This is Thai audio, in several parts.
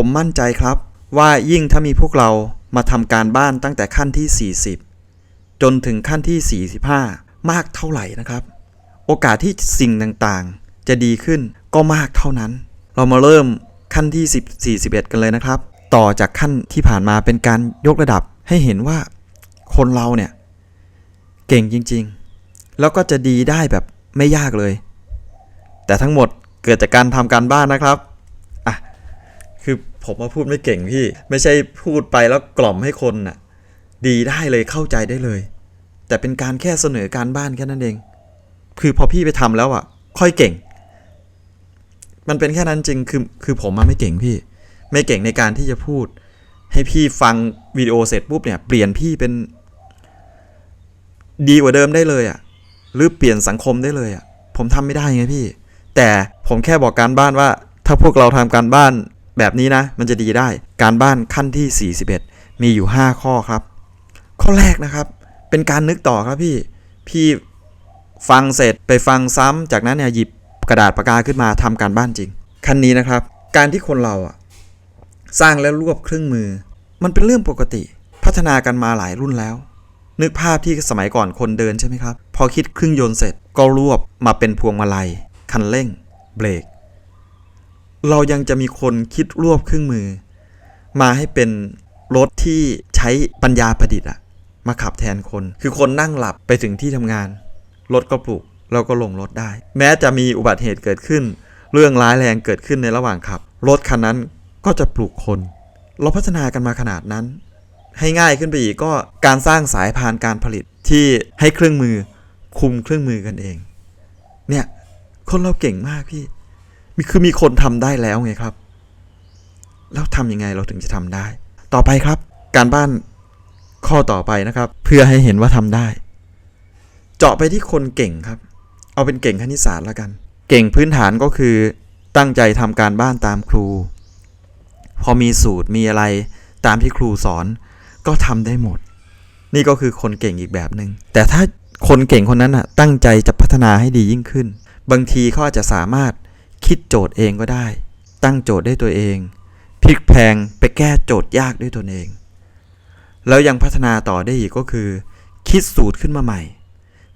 ผมมั่นใจครับ ว่ายิ่งถ้ามีพวกเรามาทำการบ้านตั้งแต่ขั้นที่ 40 จนถึงขั้นที่ 45 มากเท่าไหร่นะครับ โอกาสที่สิ่งต่างๆ จะดีขึ้นก็มากเท่านั้น เรามาเริ่มขั้นที่ 10 41 กันเลยนะครับ ต่อจากขั้นที่ผ่านมาเป็นการยกระดับให้เห็นว่าคนเราเนี่ย เก่งจริงๆ แล้วก็จะดีได้แบบไม่ยากเลย แต่ทั้งหมดเกิดจากการทำการบ้านนะครับ คือผมมาพูดไม่เก่งพี่ ไม่ใช่พูดไปแล้วกล่อมให้คนน่ะ ดีได้เลยเข้าใจได้เลย แต่เป็นการแค่เสนอการบ้านแค่นั้นเอง คือพอพี่ไปทำแล้วอะ ค่อยเก่ง มันเป็นแค่นั้นจริงคือคือผมมาไม่เก่งพี่ ไม่เก่งในการที่จะพูด ให้พี่ฟังวิดีโอเสร็จปุ๊บเนี่ยเปลี่ยนพี่เป็น ดีกว่าเดิมได้เลยอะ หรือเปลี่ยนสังคมได้เลยอะ ผมทำไม่ได้ไงพี่ แต่ผมแค่บอกการบ้านว่า ถ้าพวกเราทำการบ้าน แบบนี้นะ มันจะดีได้ การบ้านขั้นที่ 41 มีอยู่ 5 ข้อครับ ข้อแรกนะครับ เป็นการนึกต่อครับพี่ พี่ฟังเสร็จไปฟังซ้ำจากนั้นเนี่ยหยิบกระดาษปากกาขึ้นมาทำการบ้านจริง ขั้นนี้นะครับ การที่คนเราอะสร้างแล้วรวบเครื่องมือ มันเป็นเรื่องปกติ พัฒนากันมาหลายรุ่นแล้ว นึกภาพที่สมัยก่อนคนเดินใช่ไหมครับ พอคิดเครื่องยนต์เสร็จก็รวบมาเป็นพวงมาลัย คันเร่ง เบรก เรายังจะมีคนคิดรวบเครื่องมือ มาให้เป็นรถที่ใช้ปัญญาประดิษฐ์อะมาขับแทนคน คือคนนั่งหลับไปถึงที่ทำงาน รถก็ปลุกเราก็ลงรถได้ แม้จะมีอุบัติเหตุเกิดขึ้น เรื่องร้ายแรงเกิดขึ้นในระหว่างขับ รถคันนั้นก็จะปลุกคน เราพัฒนากันมาขนาดนั้น ให้ง่ายขึ้นไปอีกก็การสร้างสายพานการผลิตที่ให้เครื่องมือคุมเครื่องมือกันเอง เนี่ยคนเราเก่งมากพี่ มีคือมีคนทำได้แล้วไงครับ แล้วทำยังไงเราถึงจะทำได้ ต่อไปครับ การบ้านข้อต่อไปนะครับ เพื่อให้เห็นว่าทำได้ เจาะไปที่คนเก่งครับ เอาเป็นเก่งคณิตศาสตร์แล้วกัน เก่งพื้นฐานก็คือตั้งใจทำการบ้านตามครู พอมีสูตรมีอะไรตามที่ครูสอน ก็ทำได้หมด นี่ก็คือคนเก่งอีกแบบหนึง่งแต่ถ้าคนเก่งคนนั้นอะตั้งใจจะพัฒนาให้ดียิ่งขึ้น บางทีเขาอาจจะสามารถ คิดโจทย์เองก็ได้ ตั้งโจทย์ได้ตัวเองพลิกแพงไปแก้โจทย์ยากด้วยตนเอง แล้วยังพัฒนาต่อได้อีกก็คือ คิดสูตรขึ้นมาใหม่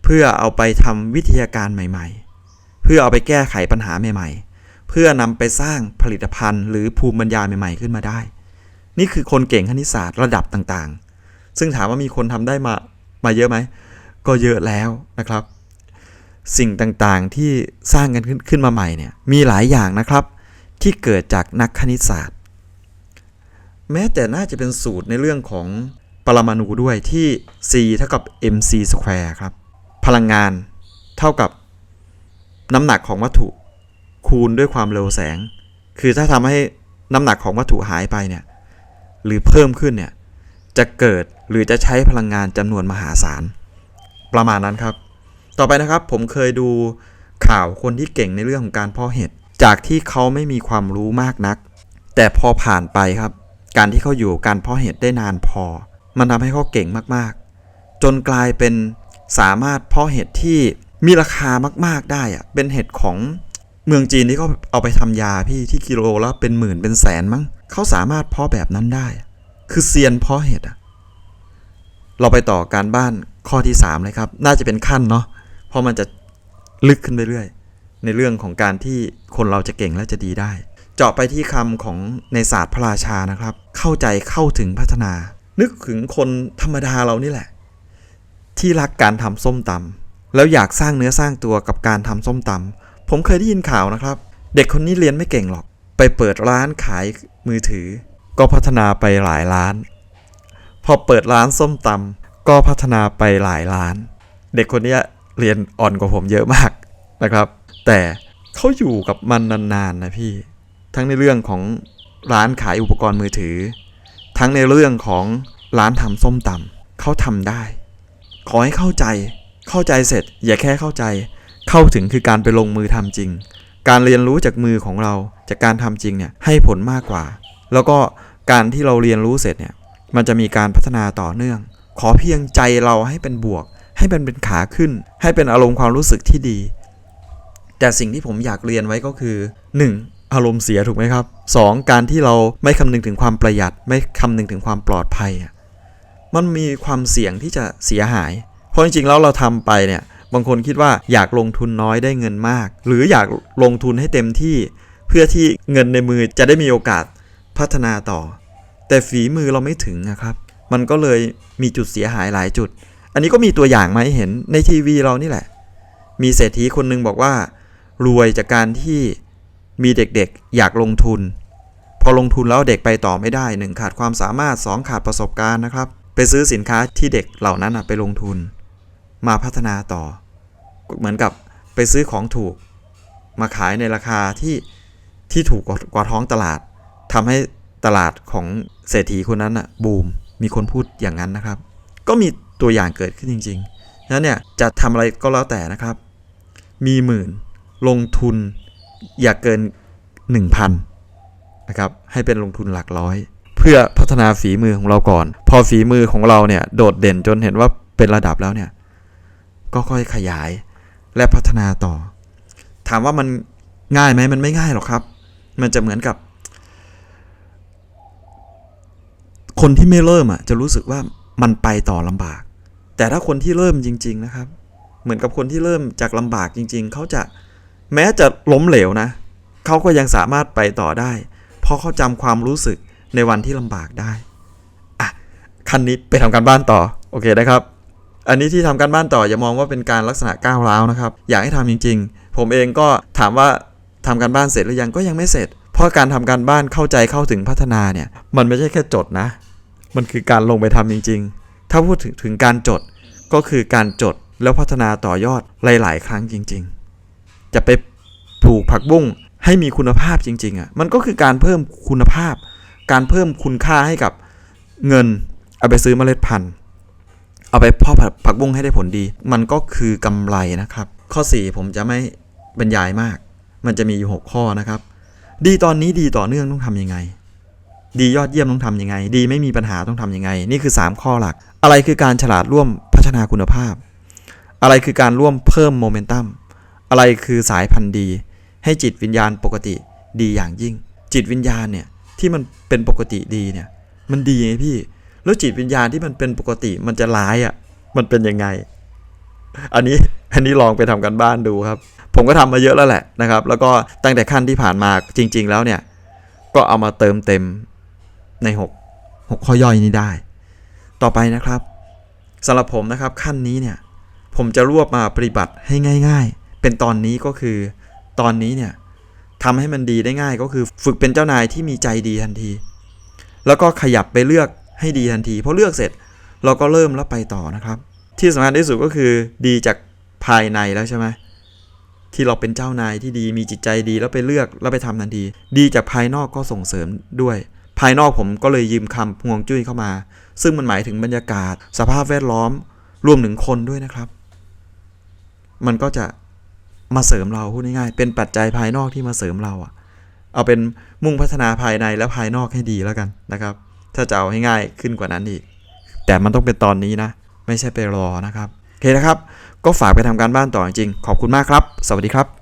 เพื่อเอาไปทำวิทยาการใหม่ ๆ เพื่อเอาไปแก้ไขปัญหาใหม่ ๆ เพื่อนำไปสร้างผลิตภัณฑ์ หรือภูมิปัญญาใหม่ ๆ ขึ้นมาได้ นี่คือคนเก่งคณิตศาสตร์ระดับต่างๆ ซึ่งถามว่ามีคนทำได้มามาเยอะไหมก็เยอะแล้วนะครับ สิ่งต่างๆที่สร้างกันขึ้นมาใหม่เนี่ยมีหลายอย่างนะครับที่เกิดจากนักคณิตศาสตร์ แม้แต่น่าจะเป็นสูตรในเรื่องของปรมาณูด้วยที่ c เท่ากับ mc square ครับ พลังงานเท่ากับน้ำหนักของวัตถุคูณด้วยความเร็วแสง คือถ้าทำให้น้ำหนักของวัตถุหายไปเนี่ยหรือเพิ่มขึ้นเนี่ยจะเกิดหรือจะใช้พลังงานจำนวนมหาศาล ประมาณนั้นครับ ต่อไปนะครับผมเคยดูข่าวคนที่เก่งในเรื่องของการเพาะเห็ดจากที่เขาไม่มีความรู้มากนัก แต่พอผ่านไปครับ การที่เขาอยู่การเพาะเห็ดได้นานพอ มันทำให้เขาเก่งมากๆ จนกลายเป็นสามารถเพาะเห็ดที่มีราคามากๆได้อะเป็นเห็ดของเมืองจีนที่เขาเอาไปทำยาพี่ที่กิโลละเป็นหมื่นเป็นแสนมั้งเขาสามารถเพาะแบบนั้นได้ คือเซียนเพาะเห็ดอะเราไปต่อการบ้านข้อที่ 3 เลยครับ น่าจะเป็นขั้นเนาะ เพราะมันจะลึกขึ้นไปเรื่อยในเรื่องของการที่คนเราจะเก่งและจะดีได้ เจาะไปที่คำของในศาสตร์พระราชานะครับ เข้าใจเข้าถึงพัฒนา นึกถึงคนธรรมดาเรานี่แหละ ที่รักการทำส้มตำแล้วอยากสร้างเนื้อสร้างตัวกับการทำส้มตำผมเคยได้ยินข่าวนะครับ เด็กคนนี้เรียนไม่เก่งหรอก ไปเปิดร้านขายมือถือ ก็พัฒนาไปหลายล้าน พอเปิดร้านส้มตำก็พัฒนาไปหลายล้าน เด็กคนนี้ เรียนอ่อนกว่าผมเยอะมากนะครับ แต่เขาอยู่กับมันนานๆนะพี่ ทั้งในเรื่องของร้านขายอุปกรณ์มือถือ ทั้งในเรื่องของร้านทำส้มตำเขาทำได้ ขอให้เข้าใจ เข้าใจเสร็จ อย่าแค่เข้าใจ เข้าถึงคือการไปลงมือทำจริง การเรียนรู้จากมือของเราจากการทำจริงเนี่ยให้ผลมากกว่า แล้วก็การที่เราเรียนรู้เสร็จเนี่ยมันจะมีการพัฒนาต่อเนื่อง ขอเพียงใจเราให้เป็นบวก ให้มันเป็นขาขึ้น ให้เป็นอารมณ์ความรู้สึกที่ดี แต่สิ่งที่ผมอยากเรียนไว้ก็คือ 1. อารมณ์เสียถูกไหมครับสองการที่เราไม่คำนึงถึงความประหยัด ไม่คำนึงถึงความปลอดภัย มันมีความเสี่ยงที่จะเสียหาย เพราะจริงๆแล้วเราทำไปเนี่ยบางคนคิดว่าอยากลงทุนน้อยได้เงินมาก หรืออยากลงทุนให้เต็มที่ เพื่อที่เงินในมือจะได้มีโอกาสพัฒนาต่อ แต่ฝีมือเราไม่ถึงนะครับ มันก็เลยมีจุดเสียหายหลายจุด อันนี้ก็มีตัวอย่างมาให้เห็นในทีวีเรานี่แหละ มีเศรษฐีคนหนึ่งบอกว่า รวยจากการที่มีเด็กๆอยากลงทุน พอลงทุนแล้วเด็กไปต่อไม่ได้หนึ่งขาดความสามารถสองขาดประสบการณ์นะครับ ไปซื้อสินค้าที่เด็กเหล่านั้นไปลงทุน มาพัฒนาต่อ เหมือนกับไปซื้อของถูก มาขายในราคาที่ที่ถูกกว่าท้องตลาดทำให้ตลาดของเศรษฐีคนนั้นอะบูมมีคนพูดอย่างนั้นนะครับ ก็มี ตัวอย่างเกิดขึ้นจริงๆนั้นเนี่ยจะทำอะไรก็แล้วแต่นะครับ มีหมื่นลงทุนอย่าเกิน 1,000นะครับให้เป็นลงทุนหลักร้อย เพื่อพัฒนาฝีมือของเราก่อน พอฝีมือของเราเนี่ยโดดเด่นจนเห็นว่าเป็นระดับแล้วเนี่ยก็ค่อยขยายและพัฒนาต่อ ถามว่ามันง่ายไหมมันไม่ง่ายหรอกครับ มันจะเหมือนกับ คนที่ไม่เริ่มอะจะรู้สึกว่ามันไปต่อลำบาก แต่ถ้าคนที่เริ่มจริง ๆ นะครับ เหมือนกับคนที่เริ่มจากลำบากจริง ๆ เขาจะแม้จะล้มเหลวนะ เขาก็ยังสามารถไปต่อได้ เพราะเขาจำความรู้สึกในวันที่ลำบากได้อะคันนี้ไปทำการบ้านต่อ โอเคนะครับ อันนี้ที่ทำการบ้านต่ออย่ามองว่าเป็นการลักษณะก้าวร้าวนะครับ อยากให้ทำจริง ๆ ผมเองก็ถามว่าทำการบ้านเสร็จหรือยังก็ยังไม่เสร็จ เพราะการทำการบ้านเข้าใจเข้าถึงพัฒนาเนี่ย มันไม่ใช่แค่จดนะ มันคือการลงไปทำจริง ๆ ถ้าพูดถึงถึงการจดก็คือการจดแล้วพัฒนาต่อยอดหลาย ๆ ครั้งจริง ๆ จะไปปลูกผักบุ้งให้มีคุณภาพจริง ๆอะมันก็คือการเพิ่มคุณภาพ การเพิ่มคุณค่าให้กับเงิน เอาไปซื้อเมล็ดพันธุ์ เอาไปเพาะผักบุ้งให้ได้ผลดี มันก็คือกำไรนะครับ ข้อ 4 ผมจะไม่บรรยายมาก มันจะมีอยู่ 6 ข้อนะครับ ดีตอนนี้ดีต่อเนื่องต้องทำยังไง ดียอดเยี่ยมต้องทำยังไง ดีไม่มีปัญหาต้องทำยังไง นี่คือ 3 ข้อหลัก อะไรคือการฉลาดร่วมพัฒนาคุณภาพ อะไรคือการร่วมเพิ่มโมเมนตัมอะไรคือสายพันธุ์ดี ให้จิตวิญญาณปกติดีอย่างยิ่ง จิตวิญญาณเนี่ยที่มันเป็นปกติดีเนี่ยมันดีไงพี่ แล้วจิตวิญญาณที่มันเป็นปกติมันจะร้ายอะ่ะมันเป็นยังไง อันนี้อันนี้ลองไปทำกันบ้านดูครับ ผมก็ทำมาเยอะแล้วแหละนะครับ แล้วก็ตั้งแต่ขั้นที่ผ่านมาจริง ๆ แล้วเนี่ย ก็เอามาเติมเต็มใน 6 6 ข้อย่อยนี้ได้ ต่อไปนะครับสำหรับผมนะครับขั้นนี้เนี่ยผมจะรวบมาปฏิบัติให้ง่าย ๆ เป็นตอนนี้ก็คือ ตอนนี้เนี่ยทำให้มันดีได้ง่ายก็คือฝึกเป็นเจ้านายที่มีใจดีทันที แล้วก็ขยับไปเลือกให้ดีทันทีพอเลือกเสร็จเราก็เริ่มแล้วไปต่อนะครับ ที่สำคัญที่สุดก็คือดีจากภายในแล้วใช่ไหมที่เราเป็นเจ้านายที่ดีมีจิตใจดีแล้วไปเลือกแล้วไปทำทันที ดีจากภายนอกก็ส่งเสริมด้วย ภายนอกผมก็เลยยืมคำห่วงจุ้ยเข้ามา ซึ่งมันหมายถึงบรรยากาศ สภาพแวดล้อมรวมถึงคนด้วยนะครับ มันก็จะมาเสริมเราพูดง่ายๆเป็นปัจจัยภายนอกที่มาเสริมเราอะเอาเป็นมุ่งพัฒนาภายในและภายนอกให้ดีแล้วกันนะครับ ถ้าจะเอาให้ง่ายขึ้นกว่านั้นอีก แต่มันต้องเป็นตอนนี้นะ ไม่ใช่ไปรอนะครับโอเคนะครับ ก็ฝากไปทำการบ้านต่อจริงๆขอบคุณมากครับ สวัสดีครับ